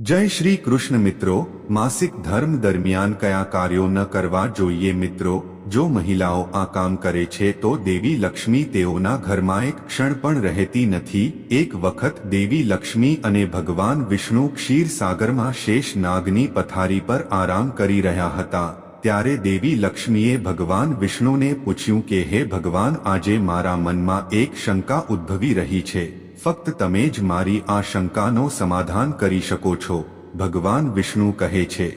જય શ્રી કૃષ્ણ મિત્રો, માસિક ધર્મ દરમિયાન કયા કાર્યો ન કરવા જોઈએ મિત્રો? જો મહિલાઓ આ કામ કરે છે તો દેવી લક્ષ્મી તેઓના ઘરમાં એક ક્ષણ પણ રહેતી નથી. એક વખત દેવી લક્ષ્મી અને ભગવાન વિષ્ણુ ક્ષીર સાગરમાં શેષ નાગની પથારી પર આરામ કરી રહ્યા હતા. ત્યારે દેવી લક્ષ્મીએ ભગવાન વિષ્ણુને પૂછ્યું કે, હે ભગવાન, આજે મારા મનમાં એક શંકા ઉદ્ભવી રહી છે. ફક્ત તમે જ મારી આ શંકાનો સમાધાન કરી શકો છો, ભગવાન વિષ્ણુ કહે છે.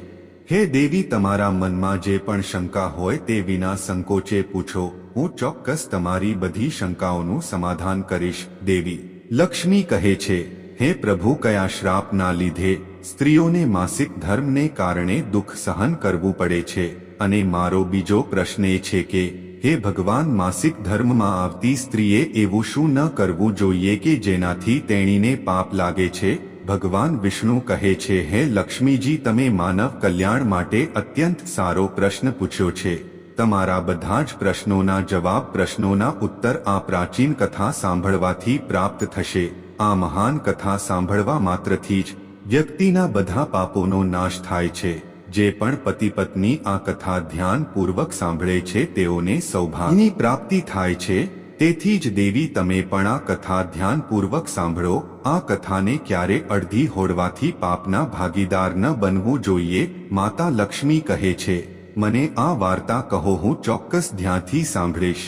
હે દેવી, તમારા મનમાં જે પણ શંકા હોય તે વિના સંકોચે પૂછો. હું ચોક્કસ તમારી બધી શંકાઓનું સમાધાન કરીશ, દેવી. લક્ષ્મી કહે છે, હે પ્રભુ, કયા શ્રાપના લીધે સ્ત્રીઓને માસિક ધર્મને કારણે દુઃખ સહન કરવું પડે છે? અને મારો બીજો પ્રશ્ન એ છે કે હે ભગવાન, માસિક ધર્મમાં આવતી સ્ત્રીએ એવું શું ન કરવું જોઈએ કે જેનાથી તેણીને પાપ લાગે છે? ભગવાન વિષ્ણુ કહે છે, હે લક્ષ્મીજી, તમે માનવ કલ્યાણ માટે અત્યંત સારો પ્રશ્ન પૂછ્યો છે. તમારા બધા જ પ્રશ્નોના જવાબ પ્રશ્નોના ઉત્તર આ પ્રાચીન કથા સાંભળવાથી પ્રાપ્ત થશે. આ મહાન કથા સાંભળવા માત્રથી જ વ્યક્તિના બધા પાપોનો નાશ થાય છે. જે પણ પતિ પત્ની આ કથા ધ્યાનપૂર્વક સાંભળે છે તેઓને સૌભાગ્યની પ્રાપ્તિ થાય છે. તેથી જ દેવી, તમે પણ આ કથા ધ્યાનપૂર્વક સાંભળો. આ કથાને ક્યારે અડધી હોડવાથી પાપના ભાગીદાર ન બનવું જોઈએ, માતા લક્ષ્મી કહે છે. મને આ વાર્તા કહો, હું ચોક્કસ ધ્યાનથી સાંભળીશ.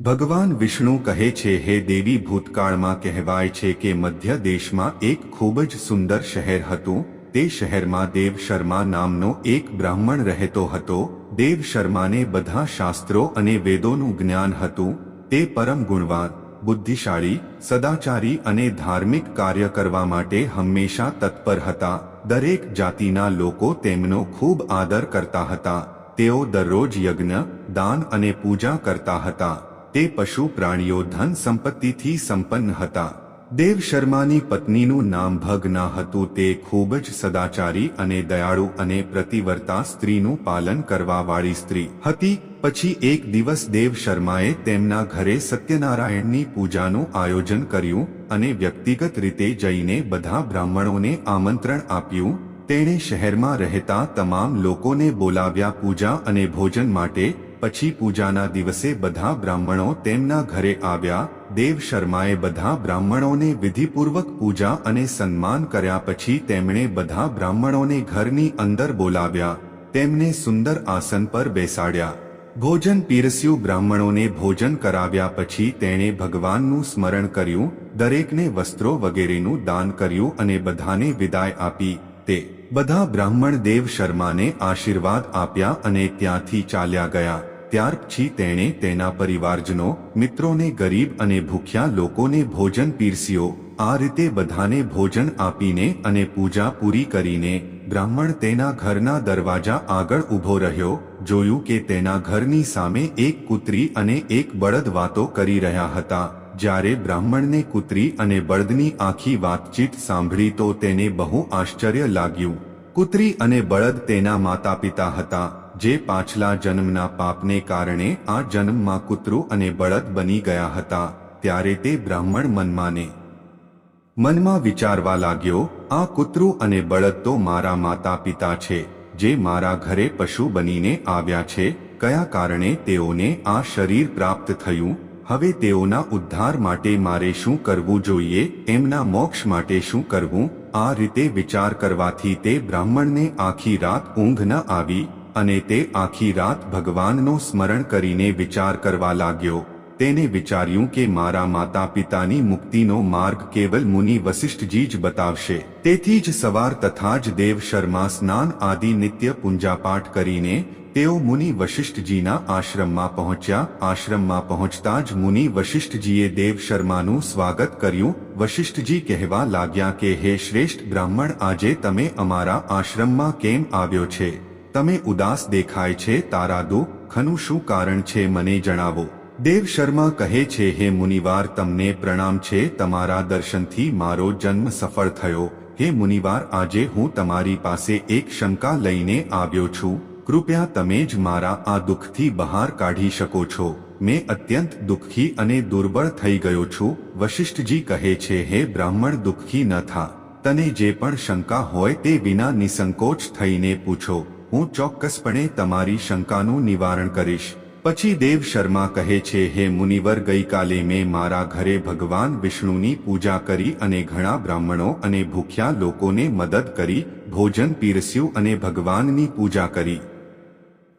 ભગવાન વિષ્ણુ કહે છે, હે દેવી, ભૂતકાળમાં કહેવાય છે કે મધ્ય દેશમાં એક ખૂબ જ સુંદર શહેર હતું. તે શહેરમાં દેવ શર્મા નામનો એક બ્રાહ્મણ રહેતો હતો. દેવ શર્માને બધા શાસ્ત્રો અને વેદોનું જ્ઞાન હતું. તે પરમ ગુણવાન, બુદ્ધિશાળી, સદાચારી અને ધાર્મિક કાર્ય કરવા માટે હંમેશા તત્પર હતા. દરેક જાતિના લોકો તેમનો ખૂબ આદર કરતા હતા. તેઓ દરરોજ યજ્ઞ, દાન અને પૂજા કરતા હતા. તે પશુ પ્રાણીઓ ધન સંપત્તિથી સંપન્ન હતા. દેવ શર્માની પત્નીનું નામ ભગના હતું તે ખૂબ જ સદાચારી અને દયાળુ અને પ્રતિવર્તા સ્ત્રીનું પાલન કરવાવાળી સ્ત્રી હતી. પછી એક દિવસ દેવ શર્માએ તેમના ઘરે સત્યનારાયણની પૂજાનું આયોજન કર્યું અને વ્યક્તિગત રીતે જઈને બધા બ્રાહ્મણોને આમંત્રણ આપ્યું. તેણે શહેરમાં રહેતા તમામ લોકોને બોલાવ્યા પૂજા અને ભોજન માટે. પછી પૂજાના દિવસે બધા બ્રાહ્મણો તેમના ઘરે આવ્યા દેવ શર્માએ બધા બ્રાહ્મણોને વિધિપૂર્વક પૂજા અને સન્માન કર્યા પછી તેમણે બધા બ્રાહ્મણોને ઘરની અંદર બોલાવ્યા. તેમને સુંદર આસન પર બેસાડ્યા. ભોજન પીરસ્યું બ્રાહ્મણોને ભોજન કરાવ્યા પછી તેણે ભગવાનનું સ્મરણ કર્યું, દરેકને વસ્ત્રો વગેરેનું દાન કર્યું અને બધાને વિદાય આપી. તે બધા બ્રાહ્મણ દેવ શર્માને આશીર્વાદ આપ્યા અને ત્યાંથી ચાલ્યા ગયા. ત્યાર પછી તેણે તેના પરિવારજનો, મિત્રોને ગરીબ અને ભૂખ્યા લોકોને ભોજન પીરસ્યો. આ રીતે બધાને ભોજન આપીને અને પૂજા પૂરી કરીને બ્રાહ્મણ તેના ઘરના દરવાજા આગળ ઊભો રહ્યો, જોયું કે તેના ઘરની સામે એક કૂતરી અને એક બળદ વાતો કરી રહ્યા હતા. જ્યારે બ્રાહ્મણને કૂતરી અને બળદની આખી વાતચીત સાંભળી તો તેને બહુ આશ્ચર્ય લાગ્યું. કૂતરી અને બળદ તેના માતા પિતા હતા. જે પાછલા જન્મના પાપને કારણે આ જન્મમાં કૂતરું અને બળદ બની ગયા હતા, ત્યારે તે બ્રાહ્મણ મનમાને મનમાં વિચારવા લાગ્યો, આ કૂતરું અને બળદ તો મારા માતા પિતા છે, જે મારા ઘરે પશુ બનીને આવ્યા છે, કયા કારણે તેઓને આ શરીર પ્રાપ્ત થયું, હવે તેઓના ઉદ્ધાર માટે મારે શું કરવું જોઈએ, એમના મોક્ષ માટે શું કરવું, આ રીતે વિચાર કરવાથી તે બ્રાહ્મણને આખી રાત ઊંઘ ન આવી અને તે આખી રાત ભગવાનનું સ્મરણ કરીને વિચાર કરવા લાગ્યો. તેને વિચાર્યું કે મારા માતા પિતાની મુક્તિનો માર્ગ કેવલ મુનિ વશિષ્ઠજી જ બતાવશે. તેથી જ સવાર તથા જ દેવ શર્મા સ્નાન આદિ નિત્ય પૂંજાપાઠ કરીને તેઓ મુનિ વશિષ્ઠજીના આશ્રમમાં પહોંચ્યા. આશ્રમમાં પહોંચતા જ મુનિ વશિષ્ઠજીએ દેવ શર્માનું સ્વાગત કર્યું. વશિષ્ઠજી કહેવા લાગ્યા કે, હે શ્રેષ્ઠ બ્રાહ્મણ, આજે તમે અમારા આશ્રમમાં કેમ આવ્યો છે? તમે ઉદાસ દેખાય છે તારા દુઃખનું શું કારણ છે મને જણાવો. દેવ શર્મા કહે છે, હે મુનિવાર, તમને પ્રણામ છે, તમારા દર્શનથી મારો જન્મ સફળ થયો. હે મુનિવાર, આજે હું તમારી પાસે એક શંકા લઈને આવ્યો છું. કૃપયા તમે જ મારા આ દુઃખથી બહાર કાઢી શકો છો. મેં અત્યંત દુઃખી અને દુર્બળ થઈ ગયો છું. વશિષ્ઠજી કહે છે, હે બ્રાહ્મણ, દુઃખી ન થા. તને જે પણ શંકા હોય તે વિના નિસંકોચ થઈને પૂછો. હું ચોક્કસપણે તમારી શંકાનું નિવારણ કરીશ. પછી દેવ શર્મા કહે છે, હે મુનિવર, ગઈકાલે મેં મારા ઘરે ભગવાન વિષ્ણુની પૂજા કરી અને ઘણા બ્રાહ્મણો અને ભૂખ્યા લોકોને મદદ કરી, ભોજન પીરસ્યું અને ભગવાનની પૂજા કરી.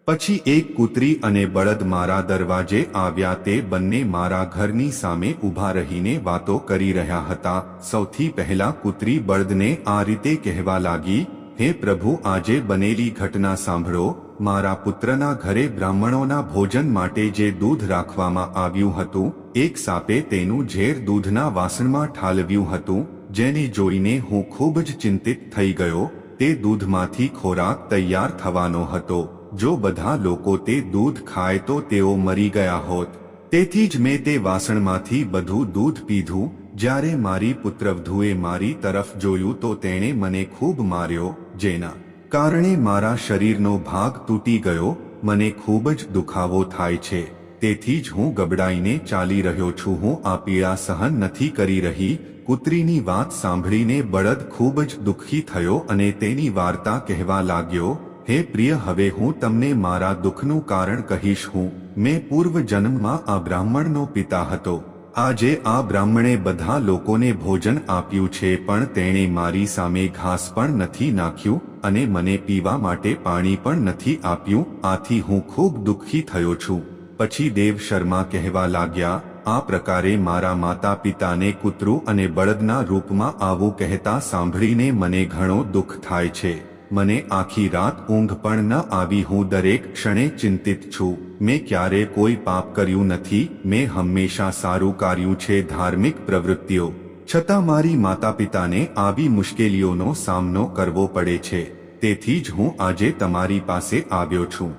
પછી એક કૂતરી અને બળદ મારા દરવાજે આવ્યા તે બંને મારા ઘરની સામે ઊભા રહીને વાતો કરી રહ્યા હતા. સૌથી પહેલા કૂતરી બળદને આ રીતે કહેવા લાગી હે પ્રભુ, આજે બનેલી ઘટના સાંભળો. મારા પુત્રના ઘરે બ્રાહ્મણોના ભોજન માટે જે દૂધ રાખવામાં આવ્યું હતું, એક સાપે તેનું ઝેર દૂધના વાસણમાં ઠાલવ્યું હતું, જેને જોઈને હું ખૂબ જ ચિંતિત થઈ ગયો. તે દૂધમાંથી ખોરાક તૈયાર થવાનો હતો. જો બધા લોકો તે દૂધ ખાય તો તેઓ મરી ગયા હોત. તેથી જ મેં તે વાસણમાંથી બધું દૂધ પીધું. જ્યારે મારી પુત્રવધુએ મારી તરફ જોયું તો તેણે મને ખૂબ માર્યો. જેના કારણે મારા શરીરનો ભાગ તૂટી ગયો, મને ખૂબ જ દુખાવો થાય છે. તેથી જ હું ગબડાઈને ચાલી રહ્યો છું. હું આ પીડા સહન નથી કરી રહી. કૂતરીની વાત સાંભળીને બળદ ખૂબ જ દુઃખી થયો અને તેની વાર્તા કહેવા લાગ્યો, હે પ્રિય, હવે હું તમને મારા દુઃખનું કારણ કહીશ. હું, મેં પૂર્વ જન્મમાં આ બ્રાહ્મણનો પિતા હતો. આજે આ બ્રાહ્મણે બધા લોકોને ભોજન આપ્યું છે, પણ તેણે મારી સામે ઘાસ પણ નથી નાખ્યું અને મને પીવા માટે પાણી પણ નથી આપ્યું. આથી હું ખૂબ દુઃખી થયો છું. પછી દેવ શર્મા કહેવા લાગ્યા, આ પ્રકારે મારા માતા પિતાને કૂતરું અને બળદના રૂપમાં આવું કહેતા સાંભળીને મને ઘણો દુઃખ થાય છે. મને આખી રાત ઊંઘ પણ ન આવી, હું દરેક ક્ષણે ચિંતિત છું. મેં ક્યારે કોઈ પાપ કર્યું નથી, મેં હંમેશા સારું કાર્યું છે ધાર્મિક પ્રવૃત્તિઓ. છતાં મારી માતા પિતાને આવી મુશ્કેલીઓનો સામનો કરવો પડે છે. તેથી જ હું આજે તમારી પાસે આવ્યો છું.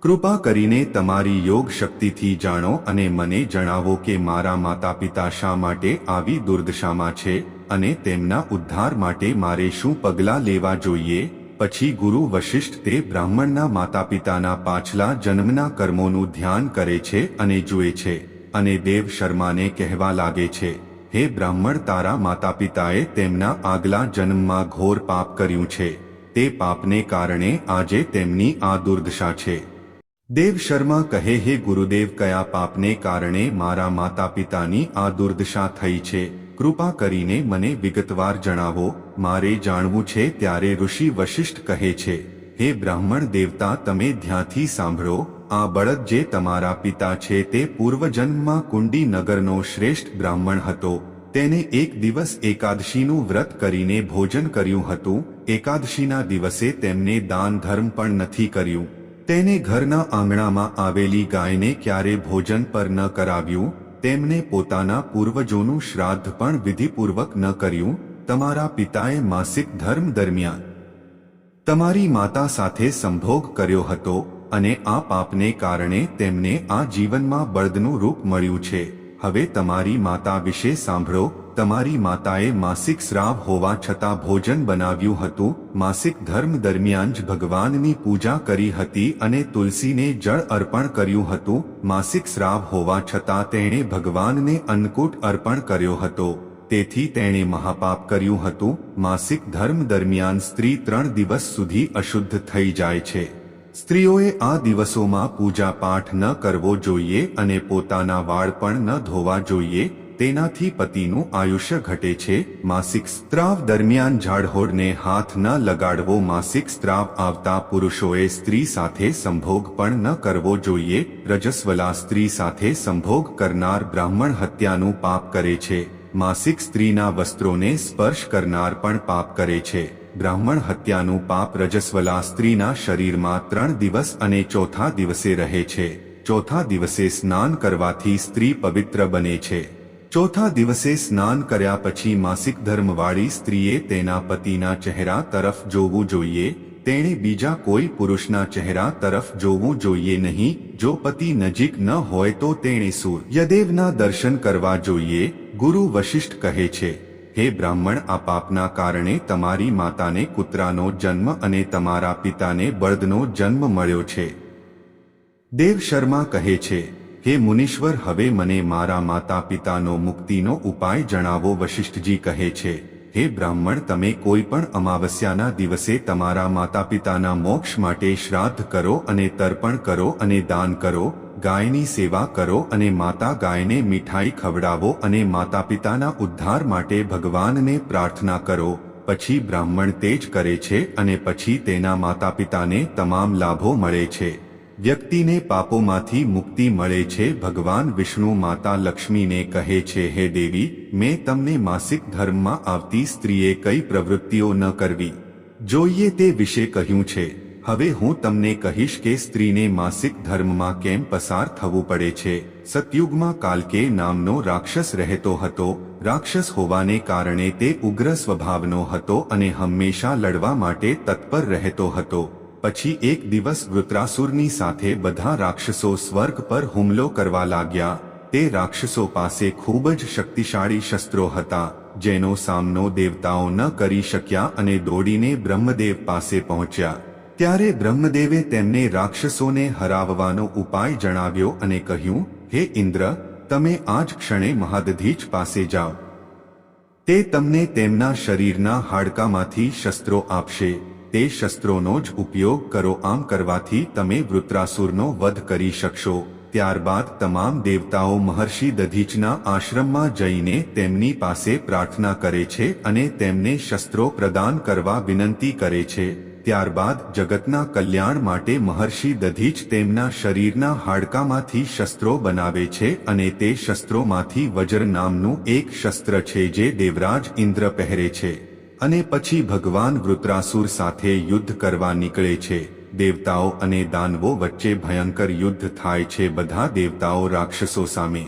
કૃપા કરીને તમારી યોગ શક્તિથી જાણો અને મને જણાવો કે મારા માતા પિતા શા માટે આવી દુર્દશામાં છે. અને તેમના ઉદ્ધાર માટે મારે શું પગલાં લેવા જોઈએ? પછી ગુરુ વશિષ્ઠ તે બ્રાહ્મણના માતા પિતાના પાછલા જન્મના કર્મોનું ધ્યાન કરે છે અને જુએ છે, અને દેવ શર્માને કહેવા લાગે છે, હે બ્રાહ્મણ, તારા માતા પિતાએ તેમના આગલા જન્મમાં ઘોર પાપ કર્યું છે. તે પાપને કારણે આજે તેમની આ દુર્દશા છે. દેવ શર્મા કહે, હે ગુરુદેવ, કયા પાપને કારણે મારા માતા પિતાની આ દુર્દશા થઈ છે? કૃપા કરીને મને વિગતવાર જણાવો, મારે જાણવું છે ત્યારે ઋષિ વશિષ્ઠ કહે છે, હે બ્રાહ્મણ દેવતા, તમે ધ્યાંથી સાંભળો, આ બળદ જે તમારા પિતા છે તે પૂર્વજન્મમાં કુંડી નગરનો શ્રેષ્ઠ બ્રાહ્મણ હતો. તેને એક દિવસ એકાદશીનું વ્રત કરીને ભોજન કર્યું હતું. એકાદશીના દિવસે તેમને દાન ધર્મ પણ નથી કર્યું. તેને ઘરના આંગણામાં આવેલી ગાયને ક્યારે ભોજન પર ન કરાવ્યું? તેમને પોતાના પૂર્વજોનું શ્રાદ્ધ પણ વિધિપૂર્વક ન કર્યું, તમારા પિતાએ માસિક ધર્મ દરમિયાન તમારી માતા સાથે સંભોગ કર્યો હતો અને આ પાપને કારણે તેમને આ જીવનમાં બળદનું રૂપ મળ્યું છે. હવે તમારી માતા વિશે સાંભળો. તમારી માતાએ માસિક શ્રાવ હોવા છતાં ભોજન બનાવ્યું હતું. માસિક ધર્મ દરમિયાન જ ભગવાનની પૂજા કરી હતી અને તુલસીને જળ અર્પણ કર્યું હતું. માસિક શ્રાવ હોવા છતાં તેણે ભગવાનને અન્નકૂટ અર્પણ કર્યો હતો. તેથી તેણે મહાપાપ કર્યું હતું. માસિક ધર્મ દરમિયાન સ્ત્રી ત્રણ દિવસ સુધી અશુદ્ધ થઈ જાય છે. સ્ત્રીઓએ આ દિવસોમાં પૂજા પાઠ ન કરવો જોઈએ અને પોતાના વાળ પણ ન ધોવા જોઈએ. તેનાથી પતિનું આયુષ્ય ઘટે છે. માસિક સ્ત્રાવ દરમિયાન ઝાડહોડને હાથ ન લગાડવો. માસિક સ્ત્રાવ આવતા પુરુષોએ સ્ત્રી સાથે સંભોગ પણ ન કરવો જોઈએ. રજસ્વલા સ્ત્રી સાથે સંભોગ કરનાર બ્રાહ્મણ હત્યાનું પાપ કરે છે. માસિક સ્ત્રીના વસ્ત્રોને સ્પર્શ કરનાર પણ પાપ કરે છે. બ્રાહ્મણ હત્યાનું પાપ રજસ્વલા સ્ત્રીના શરીરમાં ત્રણ દિવસ અને ચોથા દિવસે રહે છે. ચોથા દિવસે સ્નાન કરવાથી સ્ત્રી પવિત્ર બને છે. ચોથા દિવસે સ્નાન કર્યા પછી માસિક ધર્મવાળી સ્ત્રીએ તેના પતિના ચહેરા તરફ જોવું જોઈએ. તેણે બીજા કોઈ પુરુષના ચહેરા તરફ જોવું જોઈએ નહીં. જો પતિ નજીક ન હોય તો તેણે સૂર્યદેવના દર્શન કરવા જોઈએ, ગુરુ વશિષ્ઠ કહે છે. હે બ્રાહ્મણ, આ પાપના કારણે તમારી માતાને કૂતરાનો જન્મ અને તમારા પિતાને બળદનો જન્મ મળ્યો છે. દેવ શર્મા કહે છે, હે મુનીશ્વર, હવે મને મારા માતા પિતાનો મુક્તિનો ઉપાય જણાવો, વશિષ્ઠજી કહે છે. હે બ્રાહ્મણ, તમે કોઈ પણ અમાવસ્યાના દિવસે તમારા માતા પિતાના મોક્ષ માટે શ્રાદ્ધ કરો અને તર્પણ કરો અને દાન કરો ગાયની સેવા કરો અને માતા ગાયને મીઠાઈ ખવડાવો અને માતા પિતાના ઉદ્ધાર માટે ભગવાનને પ્રાર્થના કરો. પછી બ્રાહ્મણ તે જ કરે છે અને પછી તેના માતા પિતાને તમામ લાભો મળે છે. વ્યક્તિને પાપોમાંથી મુક્તિ મળે છે. ભગવાન વિષ્ણુ માતા લક્ષ્મીને કહે છે, હે દેવી, મેં તમને માસિક ધર્મમાં આવતી સ્ત્રીએ કઈ પ્રવૃત્તિઓ ન કરવી. જોઈએ તે વિશે કહ્યું છે. હવે હું તમને કહીશ કે સ્ત્રીને માસિક ધર્મમાં કેમ પસાર થવું પડે છે? સતયુગમાં કાલકે નામનો રાક્ષસ રહેતો હતો. રાક્ષસ હોવાને કારણે તે ઉગ્ર સ્વભાવનો હતો અને હંમેશા લડવા માટે તત્પર રહેતો હતો. પછી એક દિવસ વૃત્રાસુરની સાથે બધા રાક્ષસો સ્વર્ગ પર હુમલો કરવા લાગ્યા. તે રાક્ષસો પાસે ખૂબ જ શક્તિશાળી શસ્ત્રો હતા, જેનો સામનો દેવતાઓ ન કરી શક્યા અને દોડીને બ્રહ્મદેવ પાસે પહોંચ્યા. ત્યારે બ્રહ્મદેવે તેમને રાક્ષસોને હરાવવાનો ઉપાય જણાવ્યો અને કહ્યું, હે ઇન્દ્ર, તમે આ જ ક્ષણે મહાદધીજ પાસે જાઓ. તે તમને તેમના શરીરના હાડકામાંથી શસ્ત્રો આપશે. તે શસ્ત્રોનો જ ઉપયોગ કરો, આમ કરવાથી તમે વૃત્રાસુરનો વધ કરી શકશો. ત્યારબાદ તમામ દેવતાઓ મહર્ષિ દધીચના આશ્રમમાં જઈને તેમની પાસે પ્રાર્થના કરે છે અને તેમને શસ્ત્રો પ્રદાન કરવા વિનંતી કરે છે. ત્યારબાદ જગતના કલ્યાણ માટે મહર્ષિ દધીચ તેમના શરીરના હાડકામાંથી શસ્ત્રો બનાવે છે અને તે શસ્ત્રોમાંથી વજ્ર નામનું એક શસ્ત્ર છે જે દેવરાજ ઇન્દ્ર પહેરે છે. અને પછી ભગવાન વૃત્રાસુર સાથે યુદ્ધ કરવા નીકળે છે. દેવતાઓ અને દાનવો વચ્ચે ભયંકર યુદ્ધ થાય છે બધા દેવતાઓ રાક્ષસો સામે.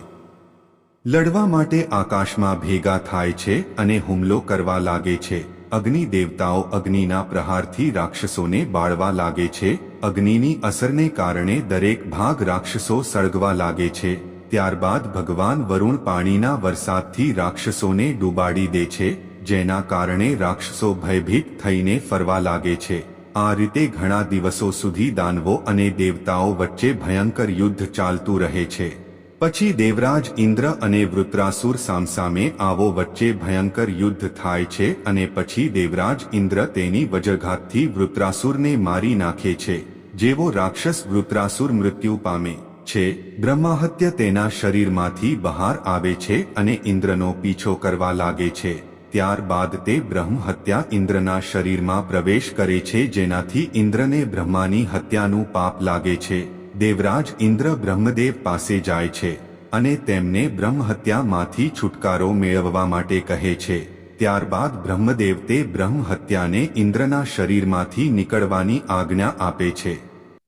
લડવા માટે આકાશમાં ભેગા થાય છે અને હુમલો કરવા લાગે છે. અગ્નિ દેવતાઓ અગ્નિના પ્રહારથી રાક્ષસોને બાળવા લાગે છે. અગ્નિની અસરને કારણે દરેક ભાગ રાક્ષસો સળગવા લાગે છે. ત્યારબાદ ભગવાન વરુણ પાણીના વરસાદથી રાક્ષસોને ડૂબાડી દે છે, જેના કારણે રાક્ષસો ભયભીત થઈને ફરવા લાગે છે. આ રીતે ઘણા દિવસો સુધી દાનવો અને દેવતાઓ વચ્ચે ભયંકર યુદ્ધ ચાલતું રહે છે. પછી દેવરાજ ઇન્દ્ર અને વૃત્રાસુર સામસામે આવો વચ્ચે ભયંકર યુદ્ધ થાય છે અને પછી દેવરાજ ઇન્દ્ર તેની વજ્રઘાતથી વૃત્રાસુરને મારી નાખે છે, જેવો રાક્ષસ વૃત્રાસુર મૃત્યુ પામે છે. બ્રહ્માહત્ય તેના શરીરમાંથી બહાર આવે છે અને ઇન્દ્રનો પીછો કરવા લાગે છે. ત્યારબાદ તે બ્રહ્મ હત્યા ઇન્દ્રના શરીરમાં પ્રવેશ કરે છે જેનાથી ઇન્દ્રને બ્રહ્માની હત્યાનું પાપ લાગે છે. દેવરાજ ઇન્દ્ર બ્રહ્મદેવ પાસે જાય છે અને તેમને બ્રહ્મહત્યામાંથી છુટકારો મેળવવા માટે કહે છે. ત્યારબાદ બ્રહ્મદેવ તે બ્રહ્મહત્યાને ઇન્દ્રના શરીરમાંથી નીકળવાની આજ્ઞા આપે છે.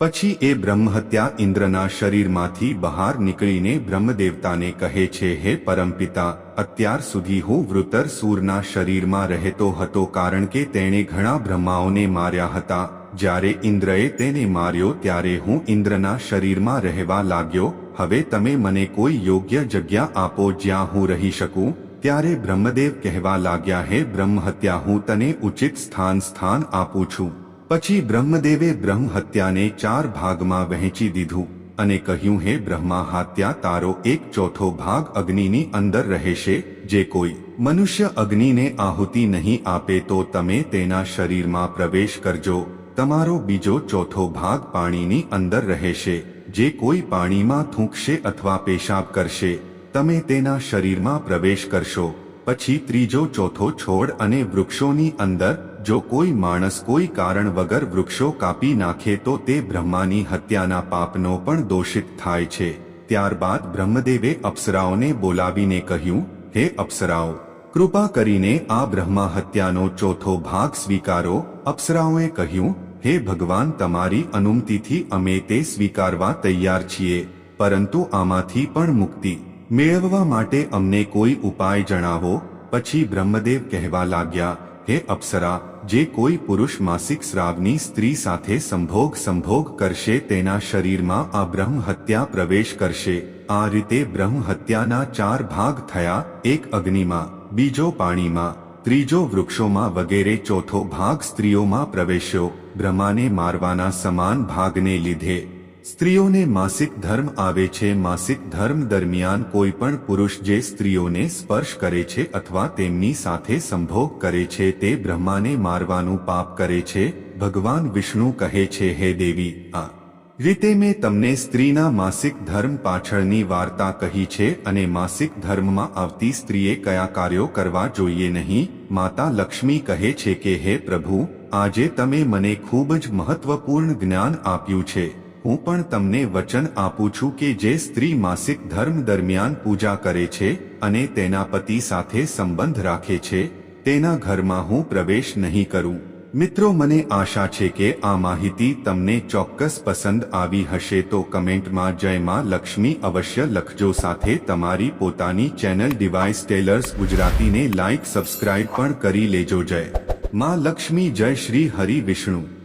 પછી એ બ્રહ્મહત્યા ઇન્દ્રના શરીરમાંથી બહાર નીકળીને બ્રહ્મદેવતાને કહે છે, હે પરમપિતા, અત્યાર સુધી હું વૃતર સૂરના શરીરમાં રહેતો હતો કારણ કે તેણે ઘણા બ્રહ્માઓને માર્યા હતા. જ્યારે ઇન્દ્રએ તેને માર્યો ત્યારે હું ઇન્દ્રના શરીરમાં રહેવા લાગ્યો, હવે તમે મને કોઈ યોગ્ય જગ્યા આપો જ્યાં હું રહી શકું? ત્યારે બ્રહ્મદેવ કહેવા લાગ્યા, હે બ્રહ્મહત્યા, હું તને ઉચિત સ્થાન સ્થાન આપું છું. પછી બ્રહ્મદેવે બ્રહ્મહત્યાને ચાર ભાગમાં વહેંચી દીધું અને કહ્યું, હે બ્રહ્મા હાત્યા તારો એક ચોથો ભાગ અગ્નિની અંદર રહેશે. જે કોઈ મનુષ્ય અગ્નિને આહુતિ નહીં આપે તો તમે તેના શરીરમાં પ્રવેશ કરજો. તમારો બીજો ચોથો ભાગ પાણીની અંદર રહેશે. જે કોઈ પાણીમાં થૂંકશે અથવા પેશાબ કરશે, તમે તેના શરીરમાં પ્રવેશ કરશો. પછી ત્રીજો ચોથો છોડ અને વૃક્ષોની અંદર, જો કોઈ માણસ કોઈ કારણ વગર વૃક્ષો કાપી નાખે તો તે બ્રહ્માની હત્યાના પાપનો પણ દોષિત થાય છે. ત્યારબાદ બ્રહ્મદેવે અપ્સરાઓને બોલાવીને કહ્યું, હે અપ્સરાઓ, કૃપા કરીને આ બ્રહ્મા હત્યાનો ચોથો ભાગ સ્વીકારો. અપ્સરાઓએ કહ્યું હે ભગવાન, તમારી અનુમતિથી અમે તે સ્વીકારવા તૈયાર છીએ, પરંતુ આમાંથી પણ મુક્તિ મેળવવા માટે અમને કોઈ ઉપાય જણાવો? પછી બ્રહ્મદેવ કહેવા લાગ્યા, હે અપ્સરા, જે કોઈ પુરુષ માસિક શ્રાવની સ્ત્રી સાથે સંભોગ સંભોગ કરશે, તેના શરીરમાં આ બ્રહ્મ હત્યા પ્રવેશ કરશે. આ રીતે બ્રહ્મ હત્યાના ચાર ભાગ થયા, એક અગ્નિમાં, બીજો પાણીમાં. ત્રીજો વૃક્ષોમાં વગેરે ચોથો ભાગ સ્ત્રીઓમાં પ્રવેશ્યો, બ્રહ્માને મારવાના સમાન ભાગને લીધે. સ્ત્રીઓને માસિક ધર્મ આવે છે, માસિક ધર્મ દરમિયાન કોઈ પણ પુરુષ જે સ્ત્રીઓને સ્પર્શ કરે છે અથવા તેમની સાથે સંભોગ કરે છે તે બ્રહ્માને મારવાનું પાપ કરે છે, ભગવાન વિષ્ણુ કહે છે, હે દેવી, આ રીતે મેં તમને સ્ત્રીના માસિક ધર્મ પાછળની વાર્તા કહી છે અને માસિક ધર્મમાં આવતી સ્ત્રીએ કયા કાર્યો કરવા જોઈએ નહીં? માતા લક્ષ્મી કહે છે કે, હે પ્રભુ, આજે તમે મને ખૂબ જ મહત્વપૂર્ણ જ્ઞાન આપ્યું છે. હું પણ તમને વચન આપું છું કે જે સ્ત્રી માસિક ધર્મ દરમિયાન પૂજા કરે છે અને તેના પતિ સાથે સંબંધ રાખે છે. તેના ઘરમાં હું પ્રવેશ નહીં કરું. મિત્રો, મને આશા છે કે આ માહિતી તમને ચોક્કસ પસંદ આવી હશે. તો કમેન્ટમાં જય માં લક્ષ્મી અવશ્ય લખજો. સાથે તમારી પોતાની ચેનલ ડિવાઇસ ટેલર્સ ગુજરાતીને લાઇક સબસ્ક્રાઇબ પણ કરી લેજો. જય માં લક્ષ્મી, જય શ્રી હરિ વિષ્ણુ.